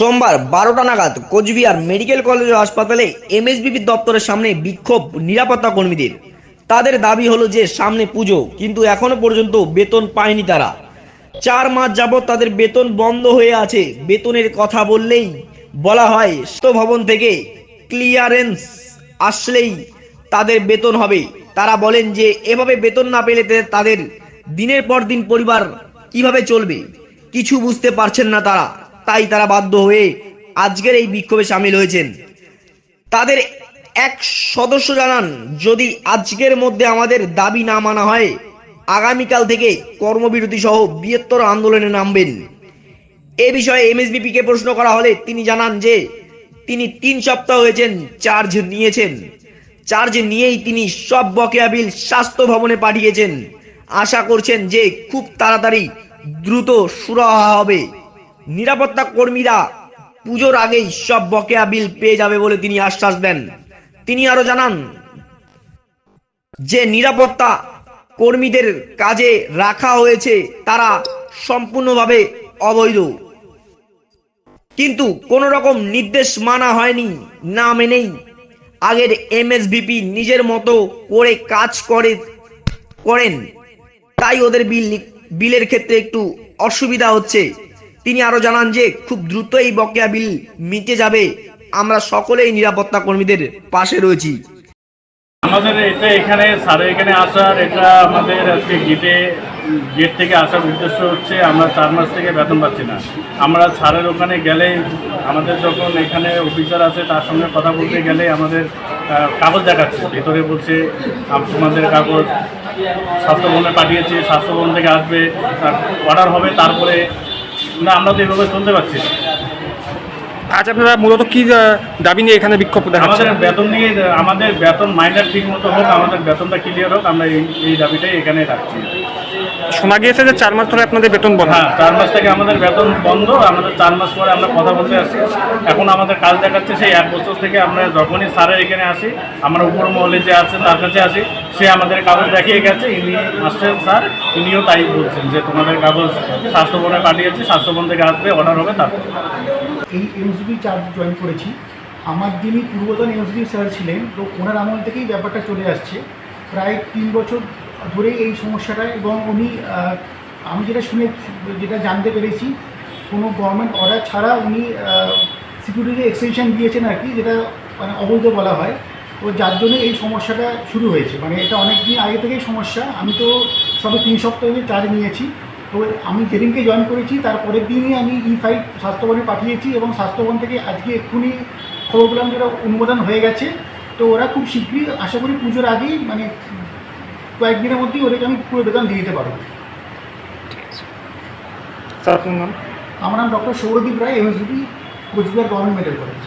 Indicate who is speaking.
Speaker 1: সোমবার বারোটা নাগাদ কোচবিহার মেডিকেল কলেজ হাসপাতালে এমএসবিপি দপ্তরের সামনে বিক্ষোভ নিরাপত্তা কর্মীদের। তাদের দাবি হলো যে, সামনে পুজো, কিন্তু এখনও পর্যন্ত বেতন পায়নি তারা। চার মাস যাবৎ তাদের বেতন বন্ধ হয়ে আছে। বেতনের কথা বললেই বলা হয় ভবন থেকে ক্লিয়ারেন্স আসলেই তাদের বেতন হবে। তারা বলেন যে, এভাবে বেতন না পেলে তাদের দিনের পর দিন পরিবার কীভাবে চলবে? কিছু বুঝতে পারছেন না তারা। তাই তারা বাধ্য হয়ে আজকের এই বিক্ষোভে সামিল হয়েছেন। তাদের এক সদস্য জানান, যদি আজকের মধ্যে আমাদের দাবি না মানা হয়, আগামীকাল থেকে কর্মবিরতি সহ বৃহত্তর আন্দোলনে নামবেন। এ বিষয়ে এমএসবিপি কে প্রশ্ন করা হলে তিনি জানান যে, তিনি তিন সপ্তাহ হয়েছেন চার্জ নিয়েছেন। চার্জ নিয়েই তিনি সব বকেয়া বিল স্বাস্থ্য ভবনে পাঠিয়েছেন। আশা করছেন যে খুব তাড়াতাড়ি দ্রুত সুরাহা হবে। নিরাপত্তা কর্মীরা পুজোর আগেই সব বকেয়া বিল পেয়ে যাবে বলে তিনি আশ্বাস দেন। তিনি আরও জানান, যে নিরাপত্তা কর্মীদের কাজে রাখা হয়েছে, তারা সম্পূর্ণভাবে অবৈধ। কিন্তু কোন রকম নির্দেশ মানা হয়নি, না মেনেই আগের এমএসভিপি নিজের মতো করে কাজ করে, করেন। তাই ওদের বিল বিলের ক্ষেত্রে একটু অসুবিধা হচ্ছে। তিনি আরও জানান যে, খুব দ্রুত এই বকেয়া বিল মিটে যাবে। আমরা সকলেই নিরাপত্তা কর্মীদের পাশে রয়েছি।
Speaker 2: আমাদের এটা এখানে স্যারের এখানে আসার, এটা আমাদের আজকে গেটে গেট থেকে আসার উদ্দেশ্য হচ্ছে আমরা চার মাস থেকে বেতন পাচ্ছি না। আমরা স্যারের ওখানে গেলে আমাদের যখন এখানে অফিসার আছে, তার সঙ্গে কথা বলতে গেলে আমাদের কাগজ দেখাচ্ছে। ভেতরে বলছে তোমাদের কাগজ স্বাস্থ্যভবনে পাঠিয়েছে, স্বাস্থ্যভবন থেকে আসবে অর্ডার হবে, তারপরে না আমরা তো এভাবে চলতে পারছি না।
Speaker 3: আজ আপনারা মূলত কি আহ, দাবি নিয়ে এখানে বিক্ষোভ দেখাচ্ছেন?
Speaker 2: আমাদের বেতন নিয়ে আমাদের বেতন মাইনার ঠিক মতো হোক আমাদের বেতনটা ক্লিয়ার হোক আমরা এই এই দাবিটাই এখানে রাখছি।
Speaker 3: শোনা গিয়েছে যে চার মাস ধরে আপনাদের বেতন বন্ধ।
Speaker 2: হ্যাঁ চার মাস থেকে আমাদের বেতন বন্ধ আমাদের চার মাস পরে আমরা কথা বলতে আসি এখন আমাদের কাজ দেখাচ্ছে সেই এক বছর থেকে আমরা যখনই স্যারের এখানে আসি আমরা উপর মহলে যে আছে তার কাছে আসি সে আমাদের কাগজ দেখিয়ে গেছে ইনি আসছেন স্যার ইনিও তাই বলছেন যে তোমাদের কাগজ স্বাস্থ্যবনে পাঠিয়েছে স্বাস্থ্যবন থেকে আসবে অর্ডার হবে তারপর।
Speaker 4: এই এমসবি চার্জ জয়েন করেছি। আমার যিনি পূর্বতন এমসবি স্যার ছিলেন তো ওনার আমল থেকেই ব্যাপারটা চলে আসছে। প্রায় তিন বছর ধরেই এই সমস্যাটা এবং উনি আমি যেটা শুনে, যেটা জানতে পেরেছি, কোনো গভর্নমেন্ট অর্ডার ছাড়া উনি সিকিউরিটি এক্সটেনশন দিয়েছেন আর কি, যেটা মানে অবৈধ বলা হয়। তো যার জন্য এই সমস্যাটা শুরু হয়েছে। মানে এটা অনেক দিন আগে থেকেই সমস্যা। আমি তো সবে তিন সপ্তাহ চার্জ নিয়েছি। তো আমি যেদিনকে জয়েন করেছি তারপরের দিনই আমি ই ফাইল স্বাস্থ্যবনে পাঠিয়েছি এবং স্বাস্থ্যবন থেকে আজকে এক্ষুনি খবর পেলাম যেটা অনুমোদন হয়ে গেছে। তো ওরা খুব শীঘ্রই, আশা করি পুজোর আগেই মানে কয়েকদিনের মধ্যেই ওদেরকে আমি পুরো বেতন দিয়ে দিতে পারব।
Speaker 3: স্যার আপনার নাম?
Speaker 4: আমার নাম doctor Sourodip Roy MSB Coochbehar government medical college